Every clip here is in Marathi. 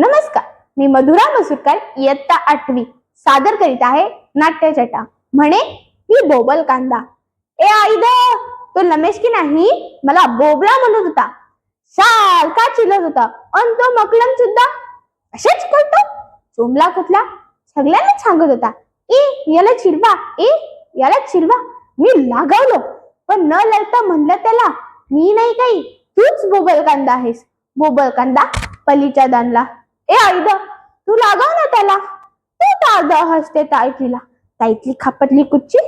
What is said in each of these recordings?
नमस्कार मी मधुरा मसुरकर इयत्ता आठवी सादर करीत आहे नाट्यचटा म्हणे मी बोबल कांदा. ए आईद तो रमेश की नाही? मला बोबला म्हणत होता. सारखा चिलत होता? अन तो मकलम सुद्धा? असेच करतो चोमला कुठला सगळ्यांना सांगत होता. ए याला चिरवा. ए याला चिरवा. मी लागवलो. पण न लढता म्हणलं त्याला मी नाही काही. तूच बोबल कांदा आहेस. बोबल कांदा पलीच्या दानला. ए आईद तू लागाव ना त्याला? तू तारदा हसते ताईतलीला. ताईतली खापटली कुच्ची.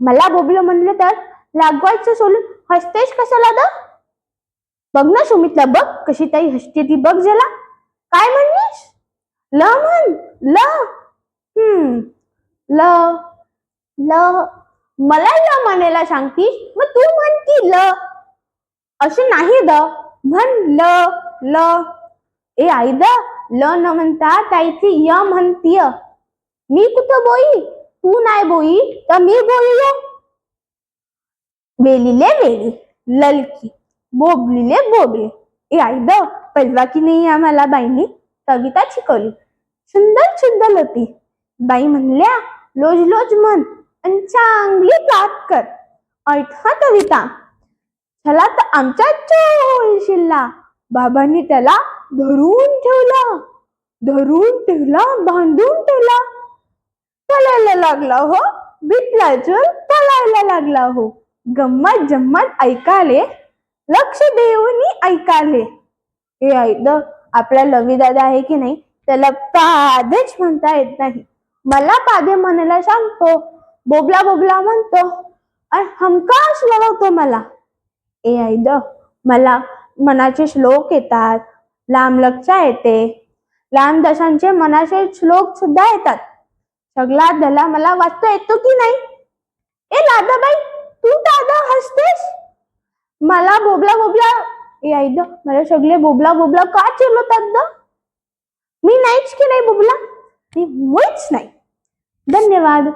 मला बोबलं म्हणलं तर लागवायचं सोडून हसतेस कशाला द? बघ ना सुमितला बघ कशी ताई हसते ती बघ जला काय म्हणलीस? ल म्हण ल. हम्म ल ल. मला ल म्हणायला सांगतीस? मग तू म्हणती ल. असं नाही द. म्हण ल ल. ए आई द ल न म्हणता ताईची य म्हणतीय. मी कुठं बोई? तू नाही बोई तर मी बोई वेलीले वेली ललकी बोबलीले बोबले. ए आई द पहिला की नाही आम्हाला बाईनी? कविता शिकवली. सुंदर सुंदर होती. बाई म्हणल्या लोज लोज म्हण आणि चांगली बात कर. ऐठा कविता. चला तर आमच्या चोल शिल्ला. बाबांनी त्याला धरून ठेवला धरून ठेवला बांधून ठेवला. पळायला लागला हो बिटला चोल पळायला लागला हो. गम्मत जम्मत ऐकाले लक्ष देऊन ऐकाले. हे ऐकलं आपला लवी दादा आहे की नाही त्याला पादेच म्हणता येत नाही. मला पादे म्हणायला सांगतो बोबला बोबला म्हणतो आणि हमकास लढवतो मला. ए ऐद मला मनाचे श्लोक येतात लांब येते. लांब दशांचे मनाचे श्लोक सुद्धा येतात. सगळा दला मला वाचता येतो की नाही? ए लादाबाई तू दादा हसतेस? मला बोबला बोबला ए द मला सगळे बोबला बोबला का चिरवतात ग? मी नाहीच की नाही बोबला? मी मुळीच नाही. धन्यवाद.